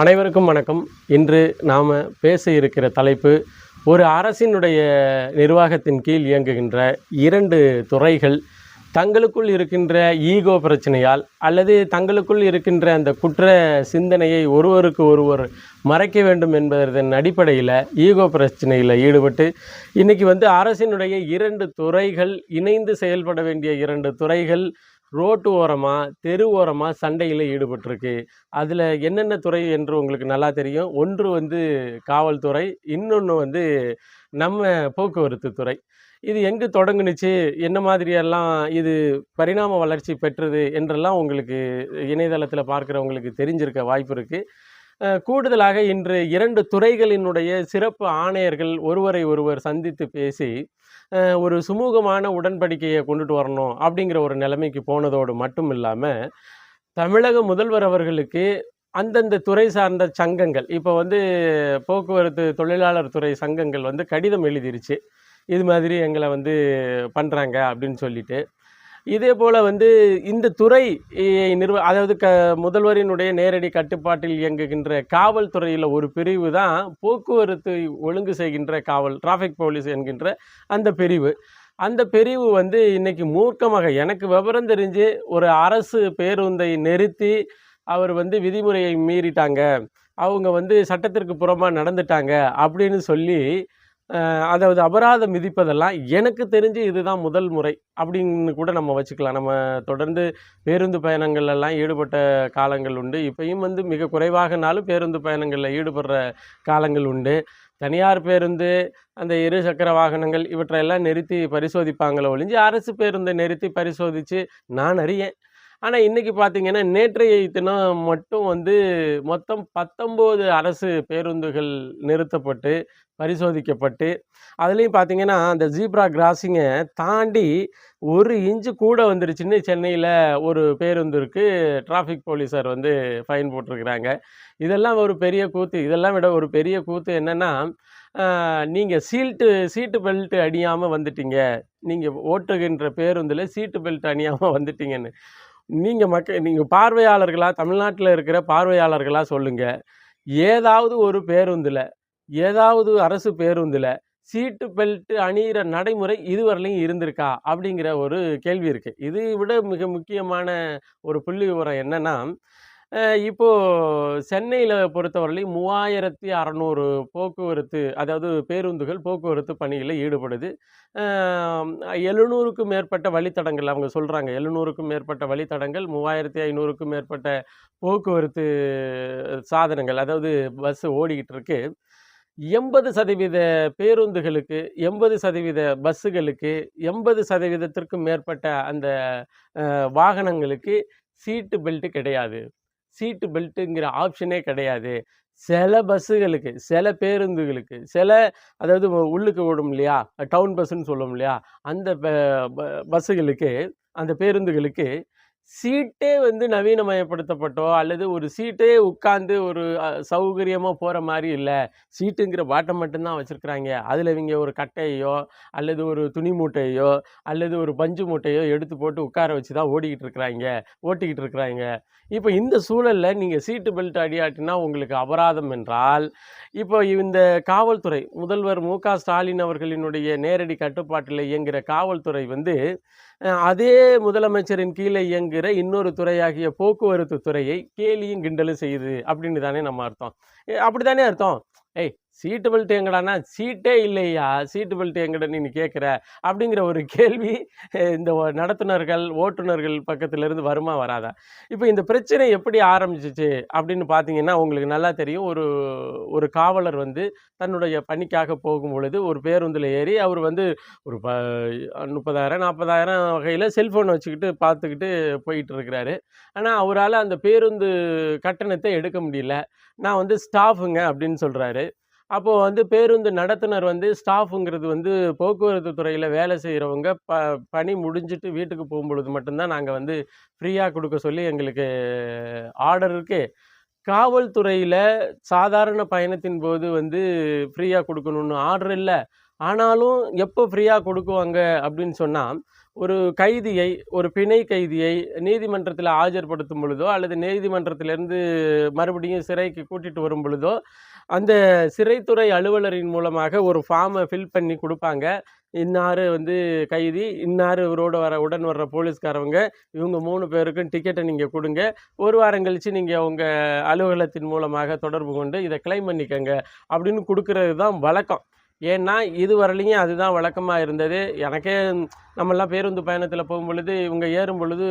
அனைவருக்கும் வணக்கம். இன்று நாம் பேச இருக்கிற தலைப்பு ஒரு அரசினுடைய நிர்வாகத்தின் கீழ் இயங்குகின்ற இரண்டு துறைகள் தங்களுக்குள் இருக்கின்ற ஈகோ பிரச்சனையால் அல்லது தங்களுக்குள் இருக்கின்ற அந்த குற்ற சிந்தனையை ஒருவருக்கு ஒருவர் மறைக்க வேண்டும் என்பதன் அடிப்படையில் ஈகோ பிரச்சனையில் ஈடுபட்டு இன்றைக்கி வந்து அரசினுடைய இரண்டு துறைகள் இணைந்து செயல்பட வேண்டிய இரண்டு துறைகள் ரோட்டு ஓரமாக தெரு ஓரமாக சண்டையில் ஈடுபட்டிருக்கு. அதில் என்னென்ன துறை என்று உங்களுக்கு நல்லா தெரியும். ஒன்று வந்து காவல்துறை இன்னொன்று வந்து நம்ம போக்குவரத்து துறை. இது எங்கே தொடங்குனுச்சு? என்ன மாதிரியெல்லாம் இது பரிணாம வளர்ச்சி பெற்றது என்றெல்லாம் உங்களுக்கு இணையதளத்தில் பார்க்குறவங்களுக்கு தெரிஞ்சிருக்க வாய்ப்பு இருக்குது கூடுதலாக இன்று இரண்டு துறைகளினுடைய சிறப்பு ஆணையர்கள் ஒருவரை ஒருவர் சந்தித்து பேசி ஒரு சுமூகமான உடன்படிக்கையை கொண்டுட்டு வரணும் அப்படிங்கிற ஒரு நிலைமைக்கு போனதோடு மட்டும் இல்லாமல் தமிழக முதல்வர் அவர்களுக்கு அந்தந்த துறை சார்ந்த சங்கங்கள் இப்போ வந்து போக்குவரத்து தொழிலாளர் துறை சங்கங்கள் வந்து கடிதம் எழுதிருச்சு. இது மாதிரி எங்களை வந்து பண்ணுறாங்க அப்படின்னு சொல்லிட்டு இதே போல் வந்து இந்த துறை நிர்வ அதாவது க முதல்வரினுடைய நேரடி கட்டுப்பாட்டில் இயங்குகின்ற காவல்துறையில் ஒரு பிரிவு தான் போக்குவரத்து ஒழுங்கு செய்கின்ற காவல் டிராஃபிக் போலீஸ் என்கின்ற அந்த பிரிவு. அந்த பிரிவு வந்து இன்றைக்கி மூர்க்கமாக எனக்கு விவரம் தெரிஞ்சு ஒரு அரசு பேருந்தை நிறுத்தி அவர் வந்து விதிமுறையை மீறிட்டாங்க. அவங்க வந்து சட்டத்திற்கு புறமாக நடந்துட்டாங்க அப்படின்னு சொல்லி அதாவது அபராதம் விதிப்பதெல்லாம் எனக்கு தெரிஞ்சு இதுதான் முதல் முறை அப்படின்னு கூட நம்ம வச்சுக்கலாம். நம்ம தொடர்ந்து பேருந்து பயணங்கள் எல்லாம் ஈடுபட்ட காலங்கள் உண்டு. இப்பயும் வந்து மிக குறைவாகனாலும் பேருந்து பயணங்களில் ஈடுபடுற காலங்கள் உண்டு. தனியார் பேருந்து அந்த இரு சக்கர வாகனங்கள் இவற்றையெல்லாம் நிறுத்தி பரிசோதிப்பாங்களோ ஒழிஞ்சு அரசு பேருந்தை நிறுத்தி பரிசோதித்து நான் அறியேன். ஆனால் இன்றைக்கி பார்த்தீங்கன்னா நேற்றைய தினம் மட்டும் வந்து மொத்தம் பத்தொம்போது அரசு பேருந்துகள் நிறுத்தப்பட்டு பரிசோதிக்கப்பட்டு அதுலேயும் பார்த்தீங்கன்னா அந்த ஜீப்ரா கிராசிங்கை தாண்டி ஒரு இன்ச்சு கூட வந்துருச்சுன்னு சென்னையில் ஒரு பேருந்திற்கு டிராஃபிக் போலீஸார் வந்து ஃபைன் போட்டிருக்கிறாங்க. இதெல்லாம் ஒரு பெரிய கூத்து. இதெல்லாம் விட ஒரு பெரிய கூத்து என்னென்னா நீங்கள் சீல்ட்டு சீட்டு பெல்ட்டு அணியாமல் வந்துட்டீங்க. நீங்கள் ஓட்டுகின்ற பேருந்தில் சீட்டு பெல்ட் அணியாமல் வந்துட்டீங்கன்னு. நீங்கள் மக்க நீங்கள் பார்வையாளர்களாக தமிழ்நாட்டில் இருக்கிற பார்வையாளர்களாக சொல்லுங்கள் ஏதாவது ஒரு பேருந்தில் ஏதாவது அரசு பேருந்தில் சீட்டு பெல்ட்டு அணிகிற நடைமுறை இதுவரையிலையும் இருந்திருக்கா? அப்படிங்கிற ஒரு கேள்வி இருக்குது இதை விட மிக முக்கியமான ஒரு புள்ளி விவரம் என்னென்னா இப்போது சென்னையில் பொறுத்தவரையிலையும் மூவாயிரத்தி அறநூறு போக்குவரத்து அதாவது பேருந்துகள் போக்குவரத்து பணியில் ஈடுபடுது. எழுநூறுக்கும் மேற்பட்ட வழித்தடங்கள் அவங்க சொல்கிறாங்க எழுநூறுக்கும் மேற்பட்ட வழித்தடங்கள் மூவாயிரத்தி ஐநூறுக்கும் மேற்பட்ட போக்குவரத்து சாதனங்கள் அதாவது பஸ் ஓடிக்கிட்டு இருக்கு எண்பது சதவீத பேருந்துகளுக்கு எண்பது சதவீத பஸ்ஸுகளுக்கு எண்பது சதவீதத்திற்கும் மேற்பட்ட அந்த வாகனங்களுக்கு சீட்டு பெல்ட் கிடையாது. சீட்டு பெல்ட்டுங்கிற ஆப்ஷனே கிடையாது. சில பஸ்ஸுகளுக்கு சில பேருந்துகளுக்கு சில அதாவது உள்ளுக்கு விடும் இல்லையா? டவுன் பஸ்ஸுன்னு சொல்லுவோம் இல்லையா? அந்த ப- பஸ்ஸுகளுக்கு அந்த பேருந்துகளுக்கு சீட்டே வந்து நவீனமயப்படுத்தப்பட்டோ அல்லது ஒரு சீட்டே உட்காந்து ஒரு சௌகரியமாக போகிற மாதிரி இல்லை. சீட்டுங்கிற பாட்டை மட்டும்தான் வச்சுருக்குறாங்க. அதில் இவங்க ஒரு கட்டையோ அல்லது ஒரு துணி மூட்டையோ அல்லது ஒரு பஞ்சு மூட்டையோ எடுத்து போட்டு உட்கார வச்சு தான் ஓடிக்கிட்டு இருக்கிறாங்க ஓட்டிக்கிட்டு இருக்கிறாங்க. இப்போ இந்த சூழலில் நீங்கள் சீட்டு பெல்ட் அடியாட்டினா உங்களுக்கு அபராதம் என்றால் இப்போ இந்த காவல்துறை முதல்வர் மு க ஸ்டாலின் அவர்களினுடைய நேரடி கட்டுப்பாட்டில் இயங்குகிற காவல்துறை வந்து அதே முதலமைச்சரின் கீழே இயங்குகிற இன்னொரு துறையாகிய போக்குவரத்து துறையை கேலியும் கிண்டலும் செய்யுது அப்படின்னு தானே நம்ம அர்த்தம். அப்படி தானே அர்த்தம்? ஏய் சீட்டு பெல்ட் எங்கடானா சீட்டே இல்லையா? சீட்டு பெல்ட் எங்கடா நீ கேட்குற அப்படிங்கிற ஒரு கேள்வி இந்த நடத்துனர்கள் ஓட்டுநர்கள் பக்கத்துலேருந்து வருமா வராதா? இப்போ இந்த பிரச்சனை எப்படி ஆரம்பிச்சிச்சு அப்படின்னு பார்த்தீங்கன்னா உங்களுக்கு நல்லா தெரியும். ஒரு ஒரு காவலர் வந்து தன்னுடைய பணிக்காக போகும் பொழுது ஒரு பேருந்தில் ஏறி அவர் வந்து ஒரு ப முப்பதாயிரம் நாற்பதாயிரம் வகையில் செல்ஃபோன் வச்சுக்கிட்டு பார்த்துக்கிட்டு போயிட்டு இருக்கிறாரு ஆனால் அவரால் அந்த பேருந்து கட்டணத்தை எடுக்க முடியல. நான் வந்து ஸ்டாஃபுங்க அப்படின்னு சொல்கிறாரு அப்போது வந்து பேருந்து நடத்துனர் வந்து ஸ்டாஃபுங்கிறது வந்து போக்குவரத்து துறையில் வேலை செய்கிறவங்க ப பணி முடிஞ்சிட்டு வீட்டுக்கு போகும்பொழுது மட்டும்தான் நாங்கள் வந்து ஃப்ரீயாக கொடுக்க சொல்லி எங்களுக்கு ஆர்டர் இருக்கே. காவல்துறையில் சாதாரண பயணத்தின் போது வந்து ஃப்ரீயாக கொடுக்கணுன்னு ஆர்டர் இல்லை. ஆனாலும் எப்போ ஃப்ரீயாக கொடுக்குவாங்க அப்படின்னு சொன்னால் ஒரு கைதியை ஒரு பிணை கைதியை நீதிமன்றத்தில் ஆஜர்படுத்தும் பொழுதோ அல்லது நீதிமன்றத்திலிருந்து மறுபடியும் சிறைக்கு கூட்டிகிட்டு வரும் பொழுதோ அந்த சிறைத்துறை அலுவலரின் மூலமாக ஒரு ஃபார்மை ஃபில் பண்ணி கொடுப்பாங்க. இன்னார் வந்து கைதி இன்னார் இவரோட வர உடன் வர்ற போலீஸ்காரவங்க இவங்க மூணு பேருக்கும் டிக்கெட்டை நீங்கள் கொடுங்க. ஒரு வாரம் கழித்து நீங்கள் உங்கள் அலுவலகத்தின் மூலமாக தொடர்பு கொண்டு இதை கிளைம் பண்ணிக்கங்க. அப்படின்னு கொடுக்கறது தான் வழக்கம். ஏன்னா இது வரலையும் அதுதான் வழக்கமாக இருந்தது. எனக்கே நம்மெல்லாம் பேருந்து பயணத்தில் போகும் பொழுது இவங்க ஏறும் பொழுது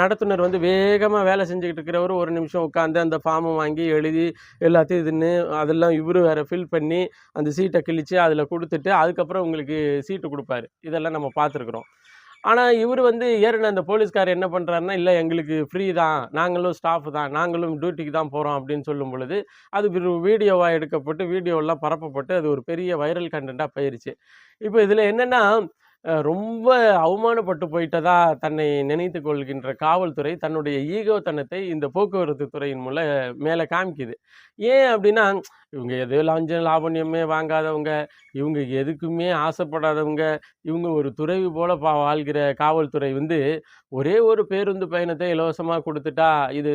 நடத்துனர் வந்து வேகமாக வேலை செஞ்சுக்கிட்டு இருக்கிறவர் ஒரு நிமிஷம் உட்காந்து அந்த ஃபார்மை வாங்கி எழுதி எல்லாத்தையும் இதுன்னு அதெல்லாம் இவரு வேறு ஃபில் பண்ணி அந்த சீட்டை கிழித்து அதில் கொடுத்துட்டு அதுக்கப்புறம் உங்களுக்கு சீட்டு கொடுப்பாரு. இதெல்லாம் நம்ம பார்த்துருக்குறோம். ஆனால் இவர் வந்து ஏறின அந்த போலீஸ்கார் என்ன பண்ணுறாருன்னா இல்லை எங்களுக்கு ஃப்ரீ தான். நாங்களும் ஸ்டாஃப் தான். நாங்களும் டியூட்டிக்கு தான் போகிறோம் அப்படின்னு சொல்லும் பொழுது அது வீடியோவாக எடுக்கப்பட்டு வீடியோலாம் பரப்பப்பட்டு அது ஒரு பெரிய வைரல் கண்டென்ட்டாக போயிருச்சு. இப்போ இதில் என்னென்னா ரொம்ப அவமானப்பட்டு போயிட்டதா தன்னை நினைத்து கொள்கின்ற காவல்துறை தன்னுடைய ஈகோத்தனத்தை இந்த போக்குவரத்து துறையின் மூல மேலே காமிக்குது. ஏன் அப்படின்னா இவங்க எது லஞ்சம் லாபண்யமே வாங்காதவங்க இவங்க எதுக்குமே ஆசைப்படாதவங்க இவங்க ஒரு துறவி போல பா வாழ்கிற காவல்துறை வந்து ஒரே ஒரு பேருந்து பயணத்தை இலவசமாக கொடுத்துட்டா இது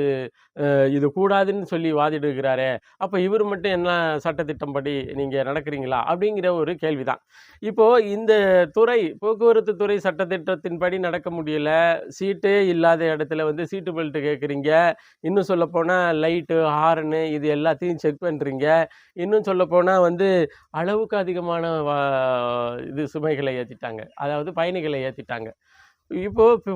இது கூடாதுன்னு சொல்லி வாதிடுகிறாரே அப்போ இவர் மட்டும் என்ன சட்டத்திட்டம் படி நீங்கள் நடக்கிறீங்களா? அப்படிங்கிற ஒரு கேள்விதான். இப்போது இந்த துறை போக்குவரத்து துறை சட்டத்திட்டத்தின்படி நடக்க முடியல. சீட்டே இல்லாத இடத்துல வந்து சீட்டு பெல்ட்டு கேட்குறீங்க இன்னும் சொல்லப்போனால் லைட்டு ஹார்னு இது எல்லாத்தையும் செக் பண்ணுறீங்க இன்னும் சொல்லப்போனால் வந்து அளவுக்கு அதிகமான வா- இது சுமைகளை ஏற்றிட்டாங்க அதாவது பயணிகளை ஏற்றிட்டாங்க இப்போது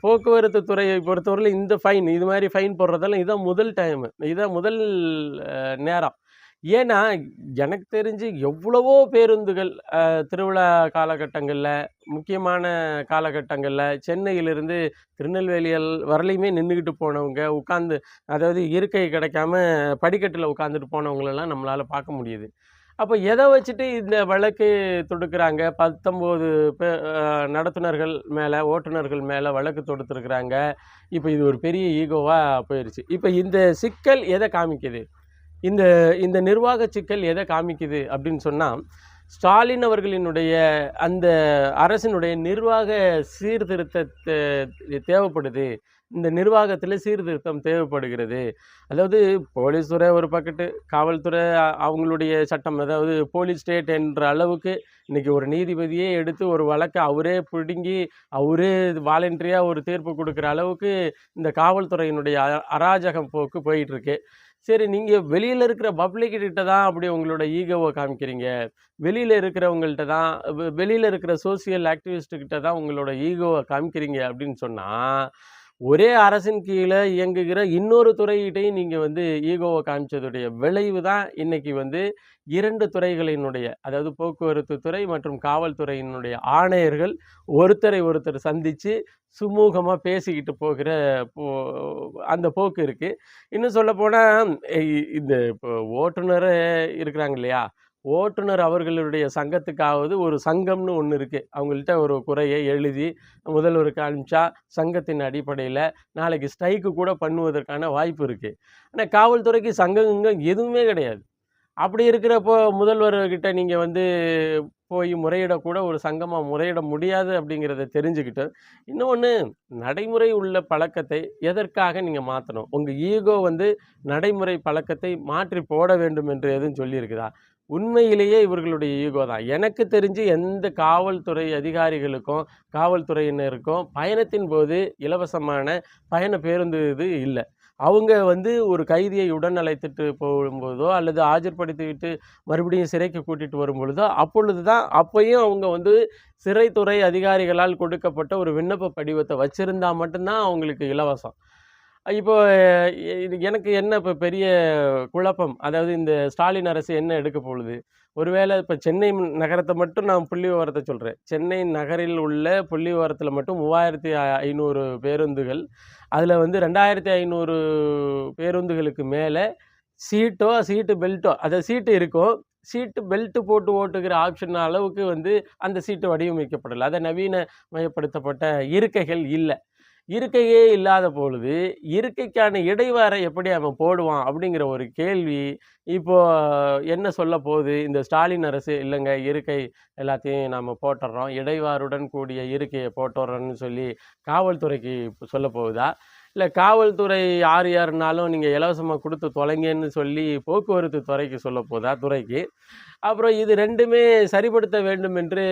போக்குவரத்து துறையை பொறுத்தவரையில் இந்த ஃபைன் இது மாதிரி ஃபைன் போடுறதெல்லாம் இதுதான் முதல் டைமு. இதுதான் முதல் நேரம். ஏன்னா எனக்கு தெரிஞ்சு எவ்வளவோ பேருந்துகள் திருவிழா காலகட்டங்களில் முக்கியமான காலகட்டங்களில் சென்னையிலிருந்து திருநெல்வேலியல் வரலையுமே நின்றுக்கிட்டு போனவங்க உட்காந்து அதாவது இருக்கை கிடைக்காம படிக்கட்டில் உட்காந்துட்டு போனவங்களெல்லாம் நம்மளால் பார்க்க முடியுது. அப்போ எதை வச்சுட்டு இந்த வழக்கு தொடுக்கிறாங்க? பத்தொம்போது பே நடத்துனர்கள் மேலே ஓட்டுநர்கள் மேலே வழக்கு தொடுத்துருக்குறாங்க. இப்போ இது ஒரு பெரிய ஈகோவாக போயிடுச்சு இப்போ இந்த சிக்கல் எதை காமிக்குது? இந்த இந்த நிர்வாக சிக்கல் எதை காமிக்குது அப்படின்னு சொன்னால் ஸ்டாலின் அவர்களினுடைய அந்த அரசினுடைய நிர்வாக சீர்திருத்த தேவைப்படுது. இந்த நிர்வாகத்தில் சீர்திருத்தம் தேவைப்படுகிறது. அதாவது போலீஸ் துறை ஒரு பக்கெட்டு காவல்துறை அவங்களுடைய சட்டம் அதாவது போலீஸ் ஸ்டேட் என்ற அளவுக்கு இன்றைக்கி ஒரு நீதிபதியே எடுத்து ஒரு வழக்கை அவரே பிடுங்கி அவரே வாலண்டரியாக ஒரு தீர்ப்பு கொடுக்குற அளவுக்கு இந்த காவல்துறையினுடைய அராஜகம் போக்கு போயிட்டுருக்கு சரி நீங்கள் வெளியில் இருக்கிற பப்ளிக் கிட்ட தான் அப்படி உங்களோட ஈகோவை காமிக்கிறீங்க. வெளியில் இருக்கிறவங்கள்ட்ட தான் வெளியில் இருக்கிற சோசியல் ஆக்டிவிஸ்ட்டுக்கிட்ட தான் உங்களோட ஈகோவை காமிக்கிறீங்க அப்படின்னு சொன்னால் ஒரே அரசின் கீழே இயங்குகிற இன்னொரு துறையிட்டையும் நீங்கள் வந்து ஈகோவை காமிச்சதுடைய விளைவு தான் இன்னைக்கு வந்து இரண்டு துறைகளினுடைய அதாவது போக்குவரத்து துறை மற்றும் காவல்துறையினுடைய ஆணையர்கள் ஒருத்தரை ஒருத்தர் சந்தித்து சுமூகமாக பேசிக்கிட்டு போகிற போ அந்த போக்கு இருக்குது இன்னும் சொல்லப்போனால் இந்த இப்போ ஓட்டுநர் இருக்கிறாங்க இல்லையா? ஓட்டுநர் அவர்களுடைய சங்கத்துக்காவது ஒரு சங்கம்னு ஒன்று இருக்குது அவங்கள்ட்ட ஒரு குறையை எழுதி முதல்வருக்கு அனுப்பிச்சா சங்கத்தின் அடிப்படையில் நாளைக்கு ஸ்ட்ரைக்கு கூட பண்ணுவதற்கான வாய்ப்பு இருக்குது ஆனால் காவல்துறைக்கு சங்கங்க எதுவுமே கிடையாது. அப்படி இருக்கிறப்போ முதல்வர்கிட்ட நீங்கள் வந்து போய் முறையிடக்கூட ஒரு சங்கமாக முறையிட முடியாது அப்படிங்கிறத தெரிஞ்சுக்கிட்டு இன்னொன்று நடைமுறை உள்ள பழக்கத்தை எதற்காக நீங்கள் மாற்றணும் உங்கள் ஈகோ வந்து நடைமுறை பழக்கத்தை மாற்றி போட வேண்டும் என்று எதுவும் சொல்லியிருக்குதா உண்மையிலேயே இவர்களுடைய ஈகோ தான். எனக்கு தெரிஞ்சு எந்த காவல்துறை அதிகாரிகளுக்கும் காவல்துறையினருக்கும் பயணத்தின் போது இலவசமான பயண பேருந்து இது இல்லை. அவங்க வந்து ஒரு கைதியை உடன் அழைத்துட்டு போகும்போதோ அல்லது ஆஜர்படுத்திவிட்டு மறுபடியும் சிறைக்கு கூட்டிகிட்டு வரும்பொழுதோ அப்பொழுது தான் அப்பையும் அவங்க வந்து சிறைத்துறை அதிகாரிகளால் கொடுக்கப்பட்ட ஒரு விண்ணப்ப படிவத்தை வச்சுருந்தா மட்டும்தான் அவங்களுக்கு இலவசம். இப்போ இது எனக்கு என்ன இப்போ பெரிய குழப்பம்? அதாவது இந்த ஸ்டாலின் அரசு என்ன எடுக்க போகுது? ஒருவேளை இப்போ சென்னை நகரத்தை மட்டும் நான் புள்ளி விவரத்தை சொல்கிறேன் சென்னை நகரில் உள்ள புள்ளி விவரத்தில் மட்டும் மூவாயிரத்தி ஐநூறு பேருந்துகள் அதில் வந்து ரெண்டாயிரத்தி ஐநூறு பேருந்துகளுக்கு மேலே சீட்டோ சீட்டு பெல்ட்டோ அதாவது சீட்டு இருக்கும் சீட்டு பெல்ட்டு போட்டு ஓட்டுகிற ஆப்ஷன் அளவுக்கு வந்து அந்த சீட்டு வடிவமைக்கப்படலை. அதை நவீனமயப்படுத்தப்பட்ட இருக்கைகள் இல்லை. இருக்கையே இல்லாத பொழுது இருக்கைக்கான இடைவாரை எப்படி அவன் போடுவான் அப்படிங்கிற ஒரு கேள்வி இப்போ என்ன சொல்ல போகுது? இந்த ஸ்டாலின் அரசு இல்லைங்க இருக்கை எல்லாத்தையும் நாம் போட்டுடுறோம் இடைவாருடன் கூடிய இருக்கையை போட்டுடுறோன்னு சொல்லி காவல்துறைக்கு சொல்ல போகுதா? இல்லை காவல்துறை யார் யாருனாலும் நீங்கள் இலவசமாக கொடுத்து தொலைங்கன்னு சொல்லி போக்குவரத்து துறைக்கு சொல்ல போதா துறைக்கு. அப்புறம் இது ரெண்டுமே சரிப்படுத்த வேண்டும் என்று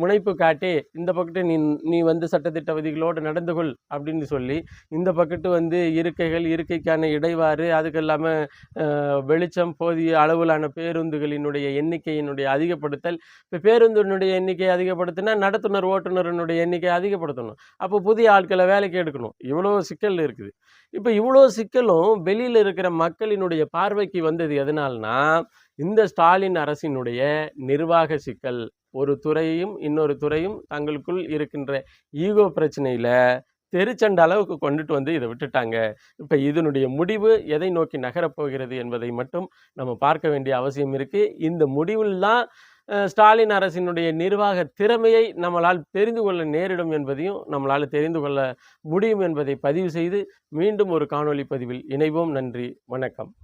முனைப்பு காட்டி இந்த பக்கத்து நீ நீ வந்து சட்டத்திட்ட விதிகளோடு நடந்து கொள் அப்படின்னு சொல்லி இந்த பக்கத்து வந்து இருக்கைகள் இருக்கைக்கான இடைவாறு அதுக்கு இல்லாமல் வெளிச்சம் போதிய அளவிலான பேருந்துகளினுடைய எண்ணிக்கையினுடைய அதிகப்படுத்தல். இப்போ பேருந்தினுடைய எண்ணிக்கை அதிகப்படுத்தினா நடத்துனர் ஓட்டுநரினுடைய எண்ணிக்கை அதிகப்படுத்தணும். அப்போ புதிய ஆட்களை வேலைக்கு எடுக்கணும். இவ்வளோ சிக்கல் இருக்குது. இப்போ இவ்வளோ சிக்கலும் வெளியில் இருக்கிற மக்களினுடைய பார்வைக்கு வந்தது எதனால்னா இந்த ஸ்டாலின் அரசினுடைய நிர்வாக சிக்கல் ஒரு துறையும் இன்னொரு துறையும் தங்களுக்குள் இருக்கின்ற ஈகோ பிரச்சனையில் தெருச்சண்ட அளவுக்கு கொண்டுட்டு வந்து இதை விட்டுட்டாங்க. இப்போ இதனுடைய முடிவு எதை நோக்கி நகரப் போகிறது என்பதை மட்டும் நம்ம பார்க்க வேண்டிய அவசியம் இருக்குது இந்த முடிவில் தான் ஸ்டாலின் அரசினுடைய நிர்வாக திறமையை நம்மளால் தெரிந்து கொள்ள நேரிடும் என்பதையும் நம்மளால் தெரிந்து கொள்ள முடியும் என்பதை பதிவு செய்து மீண்டும் ஒரு காணொளி பதிவில் இணைவோம். நன்றி வணக்கம்.